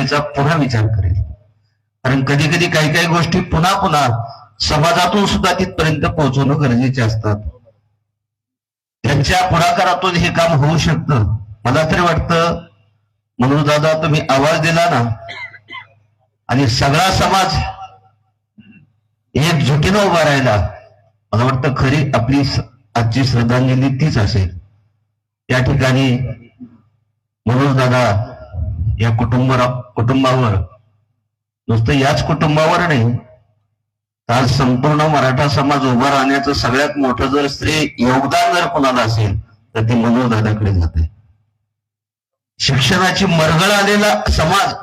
त्याचा पुन्हा विचार करेल. कारण कधी कधी काही काही गोष्टी पुन्हा पुन्हा समाजातून सुद्धा तिथपर्यंत पोहोचवणं गरजेचे असतात. त्यांच्या पुढाकारातून हे काम होऊ शकतं. मला तरी वाटतं म्हणून दादा तुम्ही आवाज दिला ना आणि सगळा समाज एकजुटीनं उभा राहिला मला वाटतं खरी आपली आजची श्रद्धांजली तीच असेल. या ठिकाणी म्हणून दादा या कुटुंब कुटुंबावर नुसतं याच कुटुंबावर नाही तर आज संपूर्ण मराठा समाज उभा राहण्याचं सगळ्यात मोठं जर स्त्री योगदान जर कोणाला असेल तर ती मनोज दादाकडे जाते. शिक्षणाची मरगळ आलेला समाज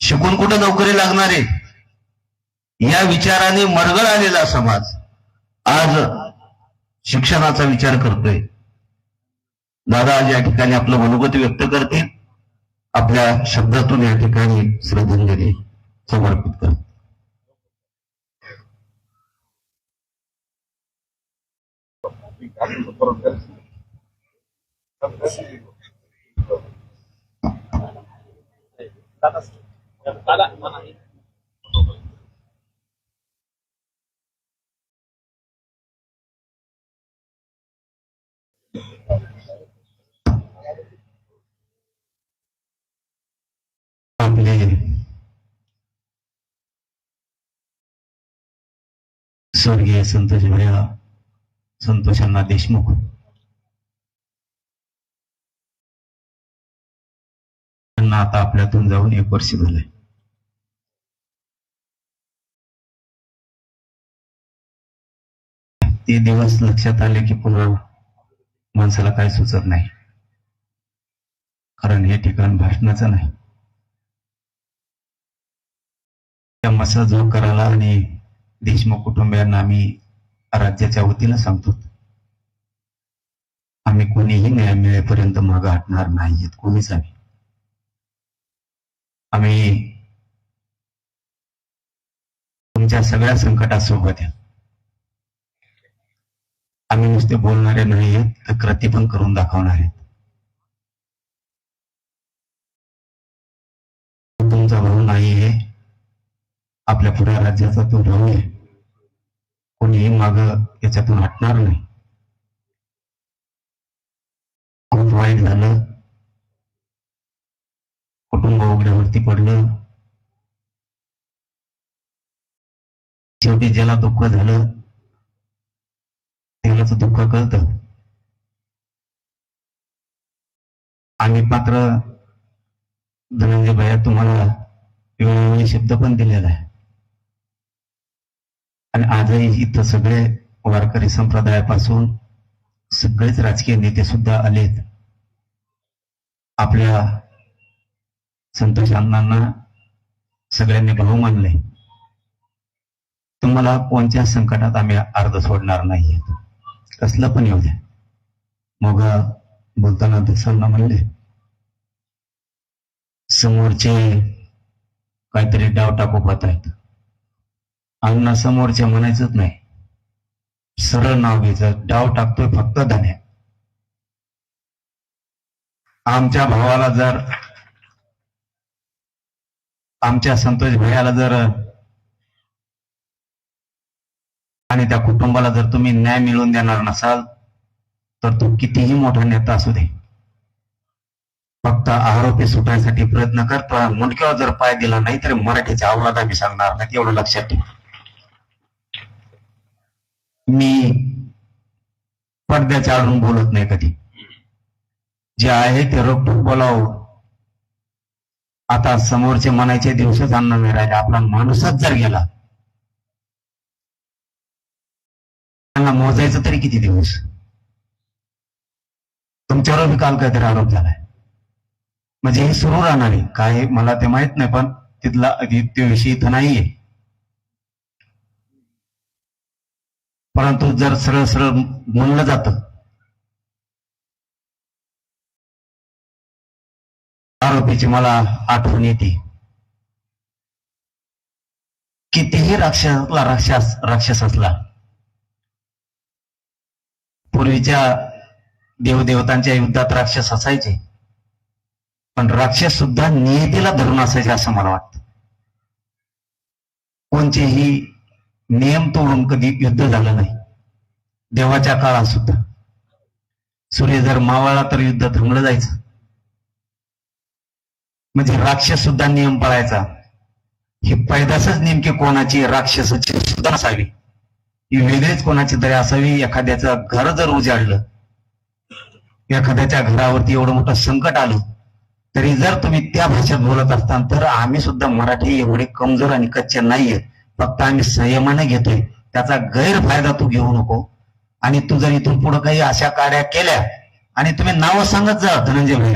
शिकून कुठं नोकरी लागणारे या विचाराने मरगळ आलेला समाज आज शिक्षणाचा विचार करतोय. दादा आज या ठिकाणी आपलं मनोगत व्यक्त करतील. आपल्या शब्दातून या ठिकाणी श्रद्धांजली समर्पित करतील आपले स्वर्गीय संतोष भैया संतोषांना देशमुख त्यांना आता आपल्यातून जाऊन एक वर्ष झालंय. ते दिवस लक्षात आले की पुन्हा माणसाला काय सुचत नाही. कारण हे ठिकाण भाषणाचं नाही. त्या जो करायला आणि देशमुख कुटुंबियांना आम्ही राज्याच्या वतीनं सांगतो. आम्ही कोणीही न्याय मिळेपर्यंत मागं हटणार नाहीयेत कोणीच आम्ही. आम्ही तुमच्या सगळ्या संकटासोबत आहे. आम्ही नुसते बोलणारे नाही आहेत तर कृती पण करून दाखवणार आहेत. तुमचा भाऊ नाही आहे आपल्या पुढे राज्याचा तो भाऊ आहे. कोणीही माग याच्यातून हटणार नाही. खूप वाईट झालं. कुटुंब उघड्यावरती पडलं. शेवटी ज्याला दुःख झालं त्यालाच दुःख कळतं. आम्ही मात्र धनंजय भैया तुम्हाला वेळोवेळी शब्द पण दिलेला आहे. आणि आजही इथं सगळे वारकरी संप्रदायापासून सगळेच राजकीय नेते सुद्धा आलेत. आपल्या संतोष अण्णांना सगळ्यांनी भाऊ मानले. तुम्हाला कोणत्या संकटात आम्ही अर्ध सोडणार नाही कसलं पण येऊ द्या. मग बोलताना दुसऱ्यांना म्हणले समोरचे काहीतरी डाव टाकू पाहत आहेत अण्णा समोरच्या म्हणायचंच नाही. सरळ नाव घ्यायचं. डाव टाकतोय फक्त धन्या. आमच्या भावाला जर आमच्या संतोष भैयाला जर आणि त्या कुटुंबाला जर तुम्ही न्याय मिळवून देणार नसाल तर तो कितीही मोठा नेता असू दे. फक्त आरोपी सुटायसाठी प्रयत्न करतो मुंडक्यावर जर पाय दिला नाही तर मराठीच्या अवलाद आम्ही सांगणार नाही. एवढं लक्षात ठेवा. मी पडद्याच्या आडून बोलत नाही कधी. जे आहे ते रोखोक बोलावं. आता समोरचे म्हणायचे दिवसच अन्न नाही राहिले. आपला माणूसच जर गेला. त्यांना मोजायचं तरी किती दिवस? तुमच्यावर मी काल काहीतरी आरोप झालाय. म्हणजे हे सुरू राहणार आहे. काय मला ते माहीत नाही पण तिथला तो विषय इथं नाहीये. परंतु जर सरळ सरळ म्हणलं जातं. आरोपीची मला आठवण येते. कितीही राक्षसला राक्षस राक्षस असला पूर्वीच्या देवदेवतांच्या युद्धात राक्षस असायचे. पण राक्षस सुद्धा नियतीला धरून असायचे असं मला वाटतं. कोणचेही नियम तोडून कधी युद्ध झालं नाही. देवाच्या काळात सुद्धा. सूर्य जर मावळला तर युद्ध थांबलं जायचं. म्हणजे राक्षस सुद्धा नियम पाळायचा. ही पैदासच नेमकी कोणाची राक्षसाची सुद्धा असावी. ही वेगळीच कोणाची तरी असावी एखाद्याचं घर जर उजाडलं. एखाद्याच्या घरावरती एवढं मोठं संकट आलं तरी जर तुम्ही त्या भाषेत बोलत असताल तर आम्ही सुद्धा मराठी एवढे कमजोर आणि कच्चे नाहीये. फक्त आम्ही संयमाने घेतोय. त्याचा गैरफायदा तू घेऊ नको. आणि तू जर इथून पुढे काही अशा कार्या केल्या आणि तुम्ही नावं सांगत जा धनंजय भाई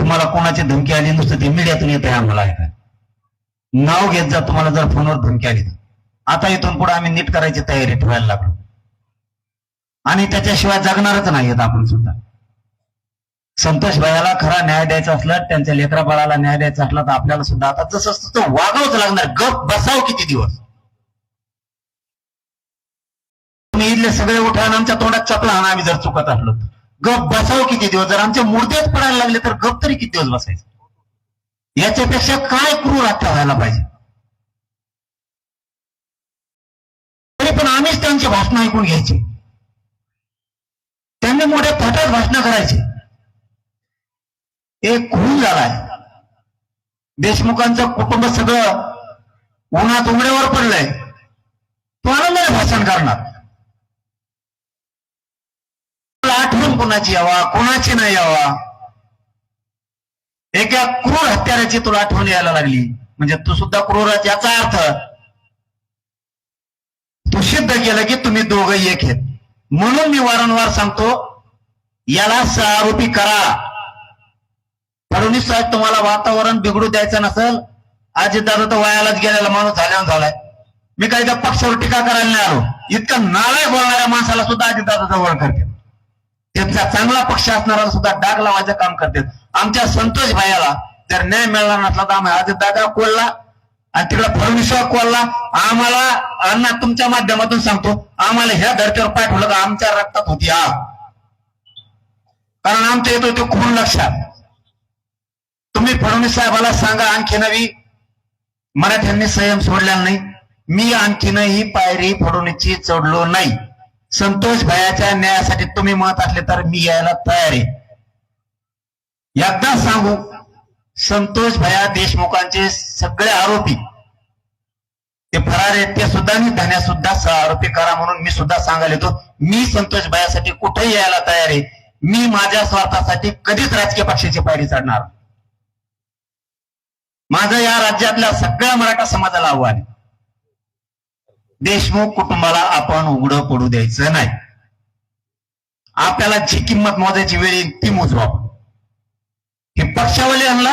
तुम्हाला कोणाची धमकी आली नुसतं ते मीडियातून येत आहे आम्हाला ऐकाय नाव घेत जा तुम्हाला जर फोनवर धमकी आली तर. आता इथून पुढे आम्ही नीट करायची तयारी ठेवायला लागलो. आणि त्याच्याशिवाय जगणारच नाही आपण सुद्धा. संतोष भाईला खरा न्याय द्यायचा असला त्यांच्या लेकरा बाळाला न्याय द्यायचा असला तर आपल्याला सुद्धा आता जसं तसं वागावंच लागणार. गप बसाव किती दिवस? तुम्ही इथले सगळे उठा आणि आमच्या तोंडात चपला आणा आम्ही जर चुकत असलो तर. गप बसाव किती दिवस? जर आमच्या मूर्त्याच पडायला लागले तर गप तरी किती दिवस बसायचं? याच्यापेक्षा काय क्रूर हत्या व्हायला पाहिजे? तरी पण आम्हीच त्यांची भाषणं ऐकून घ्यायची. त्यांनी मोठ्या थाटात भाषणं करायची. एक खून झालाय. देशमुखांचं कुटुंब सगळं उन्हात उमड्यावर पडलंय. तो आनंदाने भाषण करणार? तुला आठवण कोणाची यावा कोणाची नाही यावा? एका क्रूर हत्याराची तुला आठवण यायला लागली. म्हणजे तू सुद्धा क्रूरच याचा अर्थ तू सिद्ध केलं की तुम्ही दोघं एक आहेत. म्हणून मी वारंवार सांगतो याला आरोपी करा. फडणवीस साहेब तुम्हाला वातावरण बिघडू द्यायचं नसेल दादा तर वयालाच गेलेला माणूस झाल्यावर झालाय. मी काही त्या पक्षावर टीका करायला नाही आलो. इतका नालाय बोलणाऱ्या माणसाला सुद्धा अजितदादा जवळ करते. त्यांचा चांगला पक्ष असणारा सुद्धा डाग लावायचं काम करतात आमच्या संतोष भायाला जर न्याय मिळाला नसला तर आम्ही अजितदादा कोल्हा आणि तिकडे परमेश्वर कोल्हा आम्हाला अण्णा तुमच्या माध्यमातून सांगतो आम्हाला ह्या धर्तीवर पाठवलं तर आमच्या रक्तात होती आ कारण आमच्या येतो ते खून लक्षात. तुम्ही फडणवीस साहेबाला सांगा आणखी नवी. मराठ्यांनी संयम सोडलेला नाही. मी आणखीनही पायरी फडणवीसची चढलो नाही. संतोष भयाच्या न्यायासाठी तुम्ही मत असले तर मी यायला तयार आहे. एकदा सांगू संतोष भया देशमुखांचे सगळे आरोपी ते फरार आहेत ते सुद्धा मी धन्या सुद्धा आरोपी करा म्हणून मी सुद्धा सांगायला येतो. मी संतोष भयासाठी कुठेही यायला तयार आहे. मी माझ्या स्वार्थासाठी कधीच राजकीय पक्षाची पायरी चढणार. माझं या राज्यातल्या सगळ्या मराठा समाजाला आव्हान आहे. देशमुख कुटुंबाला आपण उघडं पडू द्यायचं नाही. आपल्याला जी किंमत मोजायची वेळ येईल ती मोजू आपण. हे पक्षावली आणला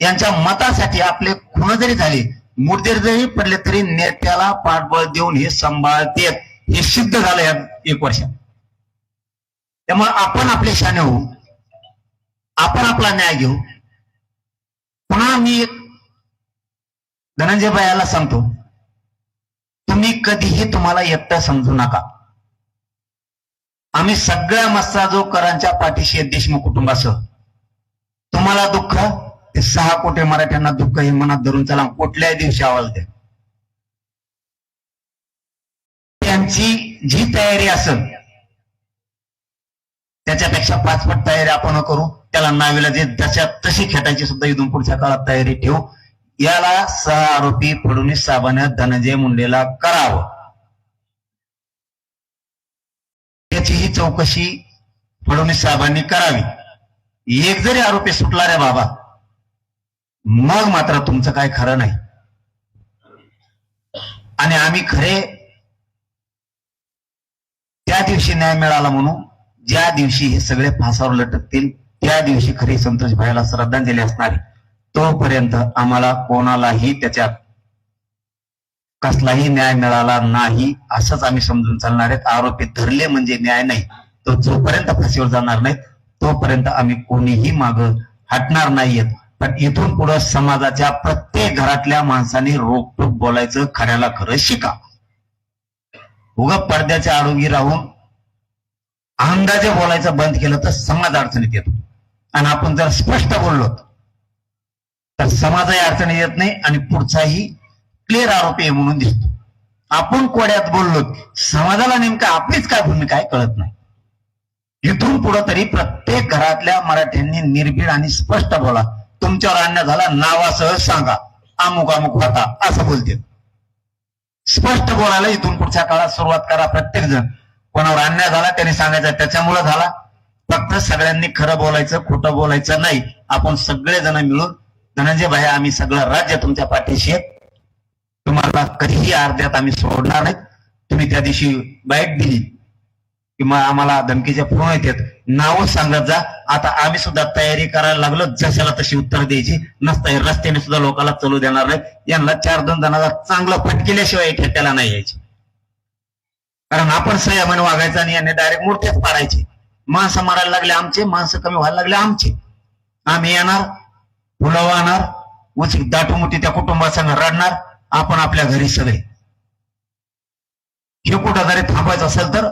यांच्या मतासाठी आपले खून जरी झाले मुर्देर जरी पडले तरी नेत्याला पाठबळ देऊन हे सांभाळतेत. हे सिद्ध झालं या एक वर्षात. त्यामुळे आपण आपले शाने होऊ. आपण आपला न्याय घेऊ. पुन्हा मी धनंजय बायाला सांगतो तुम्ही कधीही तुम्हाला एकटा समजू नका. आम्ही सगळ्या मस्ताजोकरांच्या पाठीशी देशमुख कुटुंबासह. तुम्हाला दुःख? ते सहा कोटी मराठ्यांना दुःख हे मनात धरून चला कुठल्याही दिवशी आवाज द्या. त्यांची जी तयारी असेल त्याच्यापेक्षा पाचपट तयारी आपण करू. त्याला नावेला जे जशा तशी खेटायची सुद्धा इथून पुढच्या काळात तयारी ठेवू. याला सह आरोपी फडणवीस साहेबांना धनंजय मुंडेला करावं. त्याची ही चौकशी फडणवीस साहेबांनी करावी. एक जरी आरोपी सुटला रे बाबा मग मात्र तुमचं काय खरं नाही. आणि आम्ही खरे त्या दिवशी न्याय मिळाला म्हणून ज्या दिवशी हे सगळे फासावर लटकतील त्या दिवशी खरी संतोष भाईला श्रद्धांजली असणार. तोपर्यंत आम्हाला कोणालाही त्याच्यात कसलाही न्याय मिळाला नाही असंच आम्ही समजून चालणार आहेत. आरोपी धरले म्हणजे न्याय नाही. तो जोपर्यंत फाशीवर जाणार नाही तोपर्यंत आम्ही कोणीही माग हटणार नाहीयेत. पण इथून पुढे समाजाच्या प्रत्येक घरातल्या माणसाने रोखटोक बोलायचं खऱ्याला खरं शिका. उगा पडद्याच्या आरोगी राहून अंदाजे बोलायचं बंद केलं तर समाज अडचणीत येतो. आणि आपण जर स्पष्ट बोललो तर समाजाही अडचणी येत नाही आणि पुढचाही क्लिअर आरोपी आहे म्हणून दिसतो. आपण कोड्यात बोललो समाजाला नेमका आपलीच काय भूमिका आहे कळत नाही. इथून पुढे तरी प्रत्येक घरातल्या मराठ्यांनी निर्भीड आणि स्पष्ट बोला. तुमच्यावर अन्याय झाला नावासह सांगा. अमुक अमुक होता असं बोलते स्पष्ट बोलायला इथून पुढच्या काळात सुरुवात करा प्रत्येक जण कोणावर अन्याय झाला त्यांनी सांगायचं त्याच्यामुळे झाला. फक्त सगळ्यांनी खरं बोलायचं खोटं बोलायचं नाही. आपण सगळे जण मिळून धनंजय भाई आम्ही सगळं राज्य तुमच्या पाठीशी आहे. तुम्हाला कधीही अर्ध्यात आम्ही सोडणार नाही. तुम्ही त्या दिवशी बाईट दिली. किंवा आम्हाला धमकीचे फोन येतात नावच सांगत जा. आता आम्ही सुद्धा तयारी करायला लागलो. जशाला तशी उत्तर द्यायची नसता. रस्त्याने सुद्धा लोकांना चालू देणार नाही. यांना चार दोन जणांना चांगलं फटकिल्याशिवाय ठेट्याला नाही यायची. कारण आपण संयमाने वागायचं आणि यांनी डायरेक्ट मूर्त्याच पाडायचे. माणसं मारायला लागले आमचे माणसं कमी व्हायला लागले आमचे. आम्ही येणार फुलं वाहणार उचित दाटूमुठी त्या कुटुंबासंग रडणार आपण आपल्या घरी सगळे. हे कुठं जरी थांबायचं असेल तर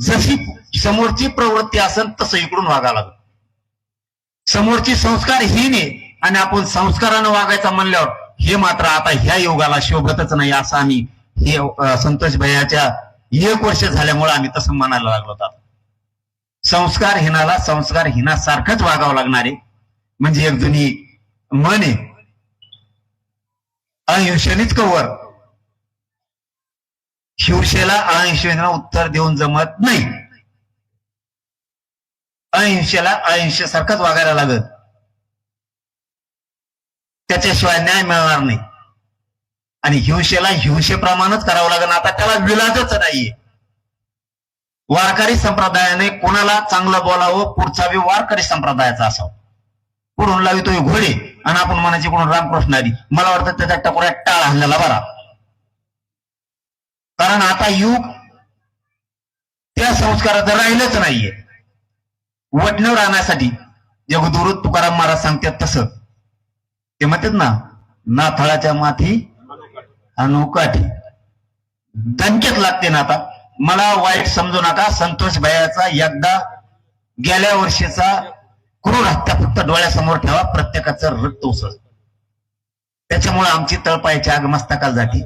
जशी समोरची प्रवृत्ती असेल तसं इकडून वागावं लागल. समोरची संस्कारहीन नाही आणि आपण संस्कारानं वागायचं म्हणल्यावर हे मात्र आता ह्या योगाला शोभतच नाही असं आम्ही हे संतोष भैयाच्या एक वर्ष झाल्यामुळे आम्ही तसं म्हणायला लागलो होतो संस्कार हिनाला संस्कार हिनासारखंच वागावं लागणार. आहे म्हणजे एक जुनी मन आहे. अहिंसेनेच कवर. शिवसेला अहिंसेनं उत्तर देऊन जमत नाही. अहिंसेला अहिंसेसारखंच वागायला लागत. त्याच्याशिवाय न्याय मिळणार नाही. आणि हिंसेला हिंसेप्रमाणेच करावं लागेल. आता त्याला विलाजच नाहीये. वारकरी संप्रदायाने कोणाला चांगलं बोलावं पुढचा बी वारकरी संप्रदायाचा असावा. पुढून लावितोय घोडे आणि आपण म्हणायचे कोण रामकृष्णारी मला वाटतं त्याच्या टकोऱ्यात टाळ आणलेला बरा. कारण आता युग त्या संस्काराचं राहिलंच नाहीये. वटणं राहण्यासाठी जगदुरुत तुकाराम महाराज सांगतात तसं. ते म्हणतात ना नाथाळाच्या माथी अनुकाठी दणक्यात लागते ना आता. मला वाईट समजू नका. संतोष भैयाचा एकदा गेल्या वर्षीचा क्रूर हत्या फक्त डोळ्यासमोर ठेवा. प्रत्येकाचं रक्त उसळ. त्याच्यामुळे आमची तळपायच्या आग जाती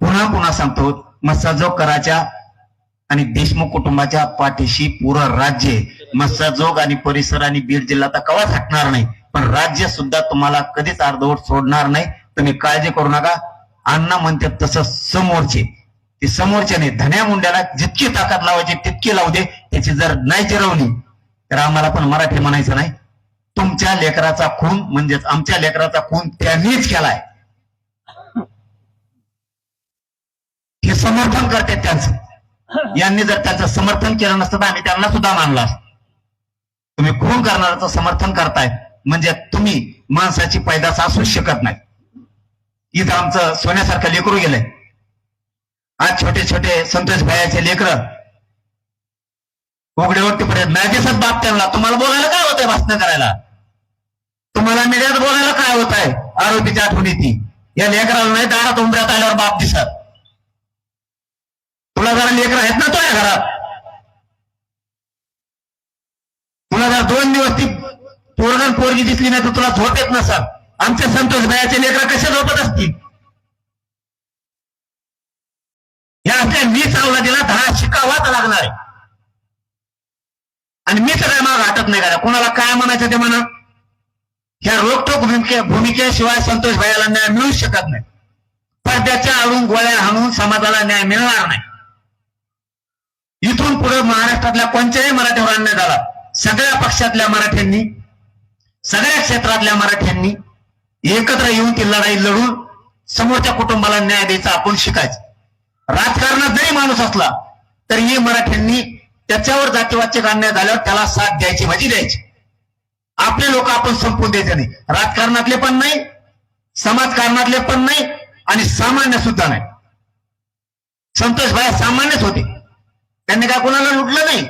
पुन्हा पुन्हा सांगतो मस्साजोग कराच्या आणि देशमुख कुटुंबाच्या पाठीशी पुरं राज्य आहे. मस्साजोग आणि परिसर आणि बीड जिल्हा तर कवाच हटणार नाही? पण राज्य सुद्धा तुम्हाला कधीच अर्धवट सोडणार नाही. तुम्ही काळजी करू नका. अण्णा म्हणतात तसं समोरचे. ते समोरच्याने धन्या मुंड्याला जितकी ताकद लावायची तितकी लावू दे. त्याची जर नाही जिरवली तर आम्हाला पण मराठी म्हणायचं नाही. तुमच्या लेकराचा खून म्हणजेच आमच्या लेकराचा खून त्यांनीच केलाय. हे समर्थन करते त्यांचं. यांनी जर त्याचं समर्थन केलं नसतं तर आम्ही त्यांना सुद्धा मानला तुम्ही खून करणाऱ्याचं समर्थन करताय म्हणजे तुम्ही माणसाची पैदास असूच शकत नाही. इथं आमचं सोन्यासारखं लेकरू गेलंय. आज छोटे छोटे संतोष भायाचे लेकर उघडे पर्यंत नाही दिसत बाप त्यांना तुम्हाला बोलायला काय होतंय भाषण करायला? तुम्हाला मीडियात बोलायला काय होत आहे आरोपीच्या आठवणी ती. या लेकराला नाही दारात उमऱ्यात आल्यावर बाप दिसत. तुला जरा लेकर आहेत ना तुझ्या घरात? तुला जर दोन दिवस ती पोरगण पोरगी दिसली नाही तर तुला झोप येत नसत आमच्या संतोष भयाचे लेकर कसे झोपत असतील? या आपल्या मी चावला दिला धडा शिकावाच लागणार आहे. आणि मी तर काय माग वाटत नाही का कोणाला काय म्हणायचं ते म्हणा. ह्या रोखोक भूमिके भूमिकेशिवाय संतोष भयाला न्याय मिळू शकत नाही. पडद्याच्या आडून गोळ्या हाणून समाजाला न्याय मिळणार नाही. इथून पुढे महाराष्ट्रातल्या कोणत्याही मराठीवर अन्याय झाला. सगळ्या पक्षातल्या मराठ्यांनी सगळ्या क्षेत्रातल्या मराठ्यांनी एकत्र येऊन ती लढाई लढून समोरच्या कुटुंबाला न्याय द्यायचा आपण शिकायचं. राजकारणात जरी माणूस असला तरीही मराठ्यांनी त्याच्यावर जातीवाच्य अन्याय झाल्यावर त्याला साथ द्यायची म्हणजे द्यायची. आपले लोक आपण संपून द्यायचे नाही. राजकारणातले पण नाही समाजकारणातले पण नाही आणि सामान्य सुद्धा नाही. संतोष भाई सामान्यच होते. त्यांनी काय कोणाला लुटलं नाही?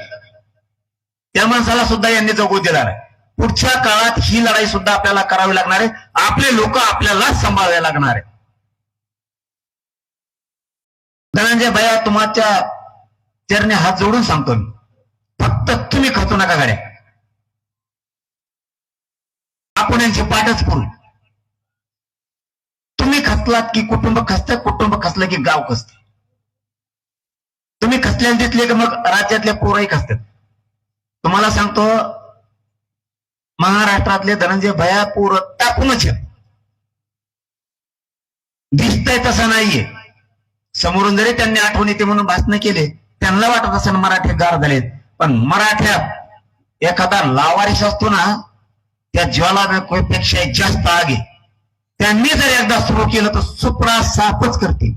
त्या माणसाला सुद्धा यांनी जगू दिला नाही. पुढच्या काळात ही लढाई सुद्धा आपल्याला करावी लागणार आहे. आपले लोक आपल्याला सांभाळावे लागणार आहे. धनंजय भैया तुमच्या चरणी हात जोडून सांगतो मी. फक्त तुम्ही खचू नका गाड्या. आपण यांची पाठच पुरली तुम्ही खचलात की कुटुंब खचतं कुटुंब खचलं की गाव खचत. तुम्ही खचल्याने दिसले की मग राज्यातले पोरही खचतात. तुम्हाला सांगतो महाराष्ट्रातले धनंजय भया पोर टाकूनच दिसतंय तसं नाहीये. समोरून जरी त्यांनी आठवण येते म्हणून भाषण केले त्यांना वाटत असेल मराठी गार झालेत. पण मराठ्यात एखादा लावारिस असतो ना त्या ज्वालापेक्षा जास्त आगे. त्यांनी जर एकदा सुरू केलं तर सुप्रा साफच करते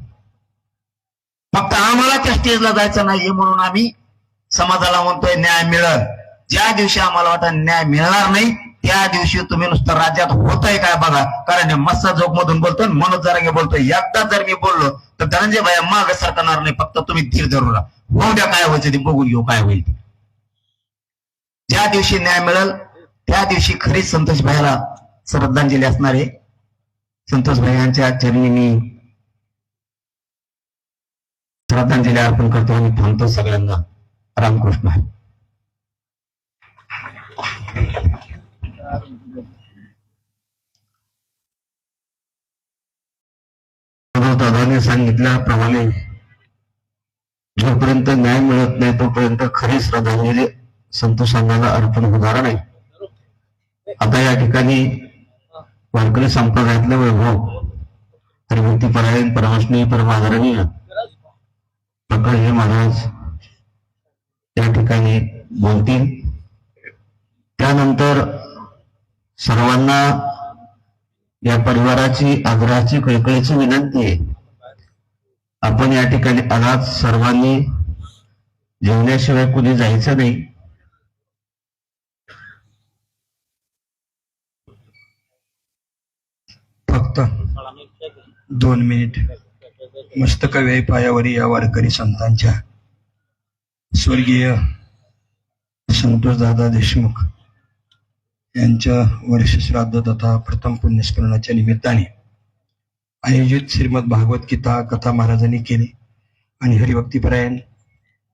फक्त आम्हाला त्या स्टेजला जायचं नाहीये म्हणून आम्ही समाजाला म्हणतोय न्याय मिळल. ज्या दिवशी आम्हाला वाटत न्याय मिळणार नाही त्या दिवशी तुम्ही नुसतं राज्यात होतंय काय बघा. कारण मस्सा जोग मधून बोलतोय मनोज जरांगे बोलतोय. एकदा जर मी बोललो तर धनंजय भाई माग सरकणार नाही. फक्त तुम्ही धीर धरू राहा. होऊ द्या काय व्हायचं ते बघून घेऊ काय होईल ते. ज्या दिवशी न्याय मिळेल त्या दिवशी खरीच संतोष भाईला श्रद्धांजली असणार आहे. संतोष भाई यांच्या चरणी मी श्रद्धांजली अर्पण करतो आणि थांबतो सगळ्यांना. रामकृष्ण. दादाने सांगितल्याप्रमाणे जोपर्यंत न्याय मिळत नाही तोपर्यंत खरी श्रद्धांजली संतोष अर्पण होणार नाही. आता या ठिकाणी वारकरी संप्रदायातले वैभव हरिभक्ती परायण परमाष्णी परमादरणीय हे महाराज त्या ठिकाणी बोलतील. त्यानंतर सर्वांना या परिवाराची आग्रहाची कळकळीची विनंती आहे. आपण या ठिकाणी आलात सर्वांनी जेवण्याशिवाय कुणी जायचं नाही. फक्त दोन मिनिट. मस्तक वेळी पायावरी या वारकरी संतांच्या. स्वर्गीय संतोषदादा देशमुख. यांच्या वर्षश्राद्ध तथा प्रथम पुण्यस्मरणाच्या निमित्ताने आयोजित श्रीमद भागवत गीता कथा महाराजांनी केली आणि हरिभक्तीपरायण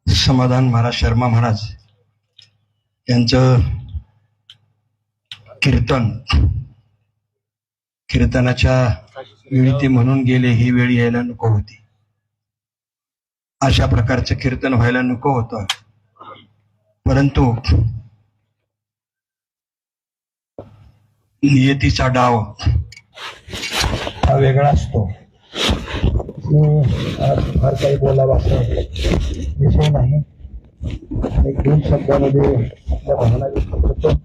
समाधान महाराज शर्मा महाराज यांचं कीर्तन कीर्तनाच्या वेळी ते म्हणून गेले ही वेळ यायला नको होती. अशा प्रकारचं कीर्तन व्हायला नको होतं. परंतु नियतीचा डाव. हा वेगळा असतो. फार काही बोलावा असा विषय नाही. एक दोन शब्दामध्ये आपल्या भावना व्यक्त करतो.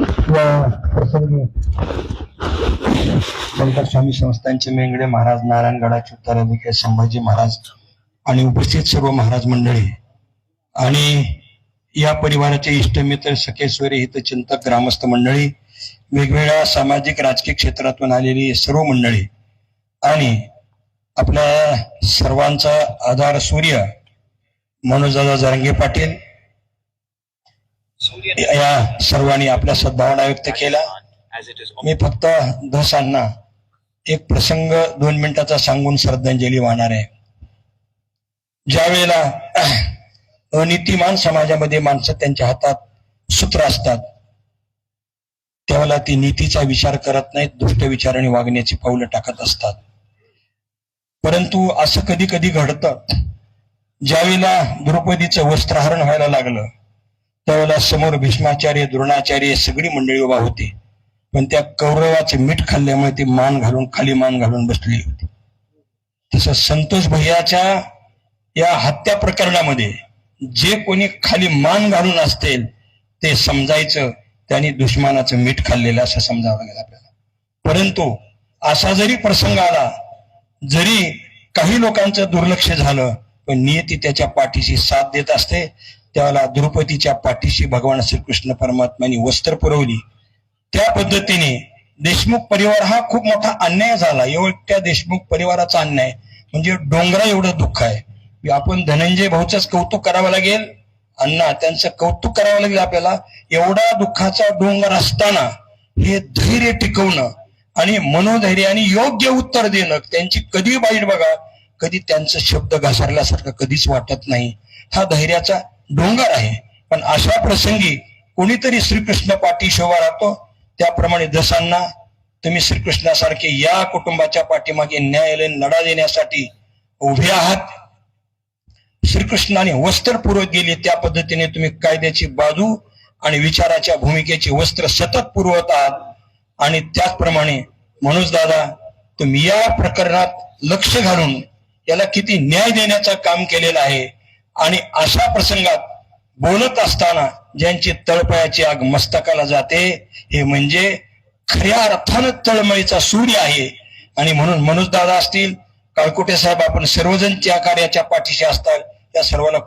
किंवा प्रसंगी शंकर स्वामी संस्थांचे मेंगडे महाराज नारायणगडाचे उत्तराधिकारी संभाजी महाराज आणि उपस्थित सर्व महाराज मंडळी आणि या परिवाराचे इष्टमित्र सखेश्वरी हितचिंतक ग्रामस्थ मंडळी वेगवेगळ्या सामाजिक राजकीय क्षेत्रातून आलेली सर्व मंडळी आणि आपल्या सर्वांचा आधार सूर्य मनोजदादा जरांगे पाटील. या सर्वांनी आपल्या सद्भावना व्यक्त केल्या. मी फक्त धसांना एक प्रसंग दोन मिनिटाचा सांगून श्रद्धांजली वाहणार आहे. ज्या वेळेला अनितिमान समाजामध्ये माणसं त्यांच्या हातात सूत्र असतात त्यावेळेला ती नीतीचा विचार करत नाहीत दुष्ट विचाराने वागण्याची पावलं टाकत असतात. परंतु असं कधी कधी घडतं ज्यावेळेला द्रौपदीचं वस्त्रहरण व्हायला लागलं त्यावेळेला समोर भीष्माचार्य द्रोणाचार्य सगळी मंडळी उभा होती. पण त्या कौरवाचे मीठ खाल्ल्यामुळे ती मान घालून खाली मान घालून बसलेली होती. तसं संतोष भैयाच्या या हत्या प्रकरणामध्ये जे कोणी खाली मान घालून असतील ते समजायचं त्यांनी दुश्मनाचं मीठ खाल्लेलं असं समजावं लागेल आपल्याला. परंतु असा जरी प्रसंग आला जरी काही लोकांचं दुर्लक्ष झालं पण नियती त्याच्या पाठीशी साथ देत असते त्याला द्रुपदीच्या पाठीशी भगवान श्रीकृष्ण परमात्म्यांनी वस्त्र पुरवली. त्या पद्धतीने देशमुख परिवार हा खूप मोठा अन्याय झाला. एवढ्या देशमुख परिवाराचा अन्याय. म्हणजे डोंगरा एवढं दुःख आहे. आपण धनंजय भाऊचंच कौतुक करावं लागेल. अण्णा त्यांचं कौतुक करावं लागेल आपल्याला. एवढा दुःखाचा डोंगर असताना हे धैर्य टिकवणं आणि मनोधैर्य आणि योग्य उत्तर देणं त्यांची कधी वाईट बघा कधी त्यांचं शब्द घसरल्यासारखं कधीच वाटत नाही. हा धैर्याचा डोंगर आहे. पण अशा प्रसंगी कोणीतरी श्रीकृष्ण पाठी शोभा राहतो. त्याप्रमाणे जसांना तुम्ही श्रीकृष्णासारखे या कुटुंबाच्या पाठीमागे न्यायालयीन लढा देण्यासाठी उभे आहात. श्रीकृष्णाने वस्त्र पुरवत गेले. त्या पद्धतीने तुम्ही कायद्याची बाजू आणि विचाराच्या भूमिकेचे वस्त्र सतत पुरवत आहात आणि त्याचप्रमाणे मनोज दादा तुम्ही या प्रकरणात लक्ष घालून याला किती न्याय देण्याचं काम केलेलं आहे. आणि अशा प्रसंगात बोलत असताना ज्यांची तळपयाची आग मस्तकाला जाते हे म्हणजे खऱ्या अर्थानं तळमळीचा सूर्य आहे. आणि म्हणून मनोज दादा असतील काळकुटे साहेब आपण सर्वजण त्या कार्याच्या पाठीशी असतात त्या सर्वांना